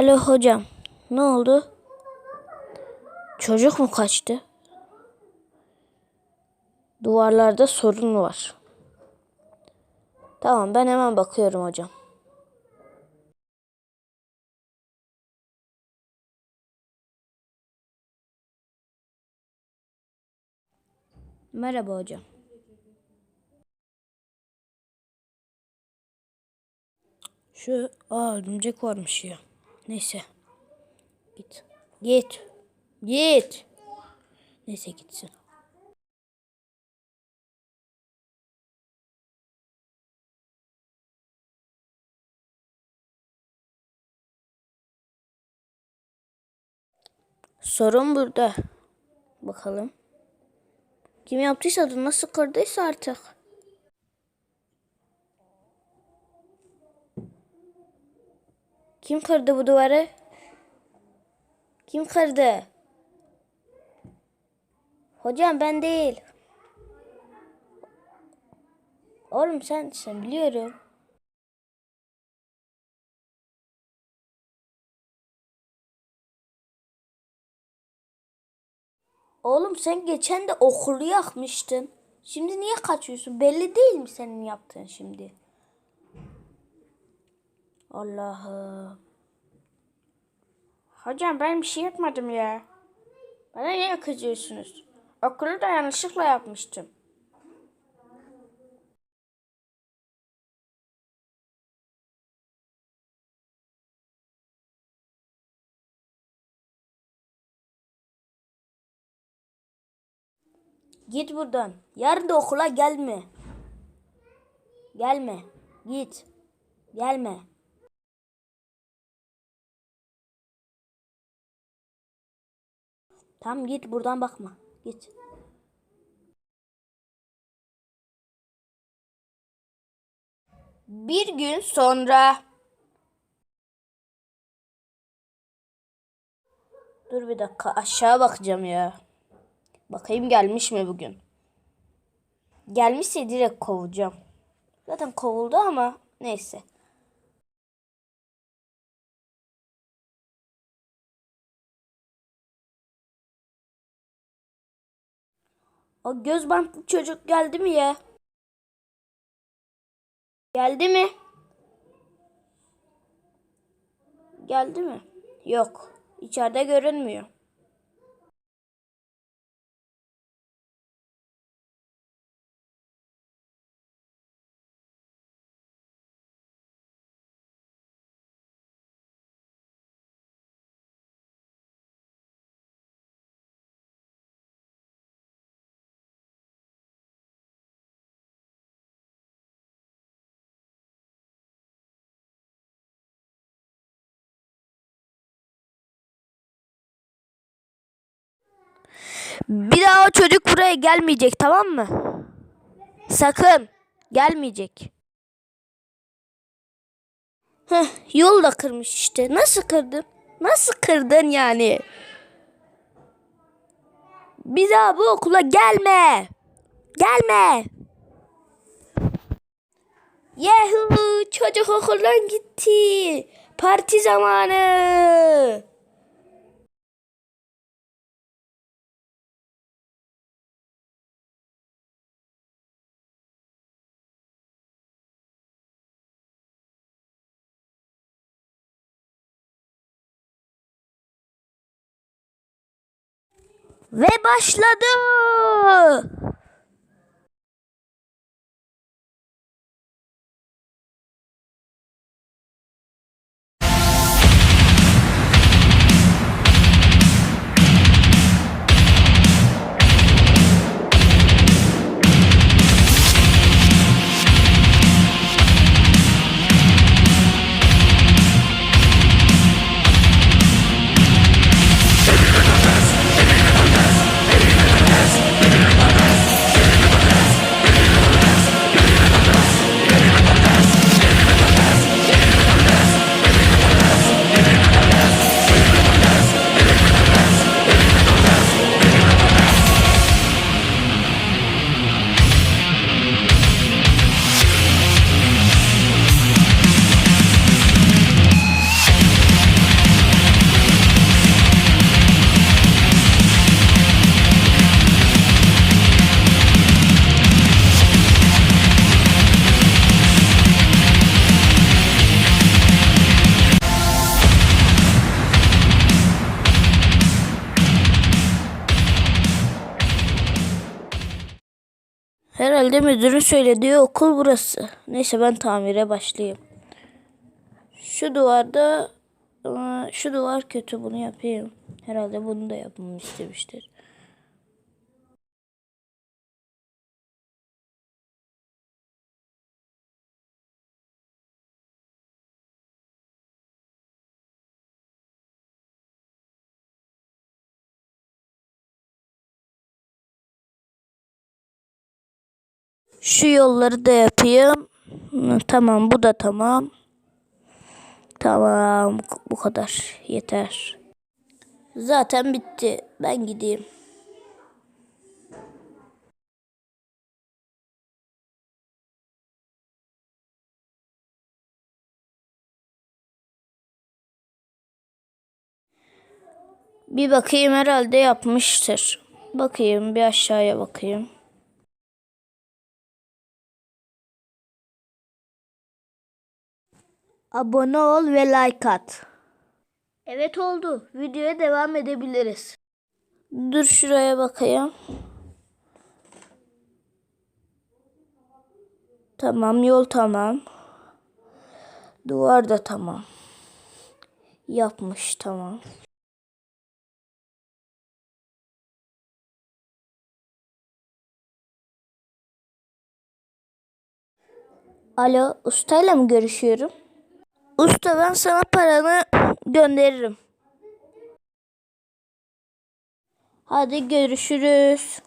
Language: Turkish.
Alo hocam. Ne oldu? Çocuk mu kaçtı? Duvarlarda sorun var. Tamam ben hemen bakıyorum hocam. Merhaba hocam. Şu aa örümcek varmış ya. Neyse. Git. Git. Git. Neyse gitsin. Sorun burada. Bakalım. Kim yaptıysa da nasıl kırdıysa artık. Kim kırdı bu duvarı? Kim kırdı? Hocam ben değil. Oğlum sen sen biliyorum. Oğlum sen geçen de okulu yakmıştın. Şimdi niye kaçıyorsun? Belli değil mi senin yaptığın şimdi? Allah'ım. Hocam ben bir şey yapmadım ya. Bana niye kızıyorsunuz? Okulu da yanlışlıkla yapmıştım. Git buradan. Yarın da okula gelme. Gelme. Git. Gelme. Tamam git buradan bakma. Git. Bir gün sonra. Dur bir dakika aşağı bakacağım ya. Bakayım gelmiş mi bugün. Gelmişse direkt kovacağım. Zaten kovuldu ama neyse. O göz bantlı çocuk geldi mi ya? Geldi mi? Geldi mi? Yok. İçeride görünmüyor. Bir daha o çocuk buraya gelmeyecek tamam mı? Sakın gelmeyecek. Heh, yol da kırmış işte. Nasıl kırdın? Nasıl kırdın yani? Bir daha bu okula gelme. Gelme. Yahoo! Çocuk okuldan gitti. Parti zamanı. Ve başladı. Herhalde müdürün söylediği okul burası. Neyse ben tamire başlayayım. Şu duvarda Aa, şu duvar kötü bunu yapayım. Herhalde bunu da yapmamı istemiştir. Şu yolları da yapayım. Tamam bu da tamam. Tamam bu kadar yeter. Zaten bitti. Ben gideyim. Bir bakayım herhalde yapmıştır. Bakayım bir aşağıya bakayım. Abone ol ve like at. Evet oldu. Videoya devam edebiliriz. Dur şuraya bakayım. Tamam yol tamam. Duvar da tamam. Yapmış tamam. Alo, ustayla mı görüşüyorum? Usta ben sana paranı gönderirim. Hadi görüşürüz.